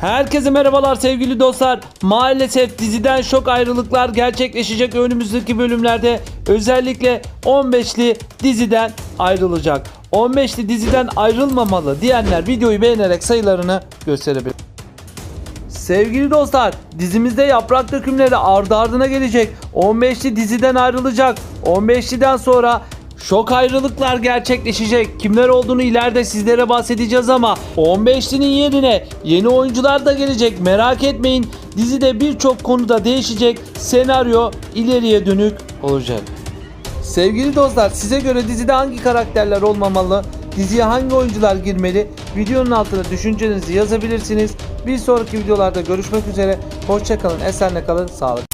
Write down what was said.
Herkese merhabalar sevgili dostlar. Maalesef diziden şok ayrılıklar gerçekleşecek önümüzdeki bölümlerde. Özellikle 15'li diziden ayrılacak. 15'li diziden ayrılmamalı diyenler videoyu beğenerek sayılarını gösterebilir. Sevgili dostlar, dizimizde yaprak dökümleri ardı ardına gelecek. 15'li diziden ayrılacak. 15'liden sonra şok ayrılıklar gerçekleşecek. Kimler olduğunu ileride sizlere bahsedeceğiz ama 15'linin yerine yeni oyuncular da gelecek. Merak etmeyin. Dizide birçok konuda değişecek. Senaryo ileriye dönük olacak. Sevgili dostlar size göre dizide hangi karakterler olmamalı? Diziye hangi oyuncular girmeli? Videonun altına düşüncelerinizi yazabilirsiniz. Bir sonraki videolarda görüşmek üzere. Hoşçakalın, esenle kalın, sağlıklı.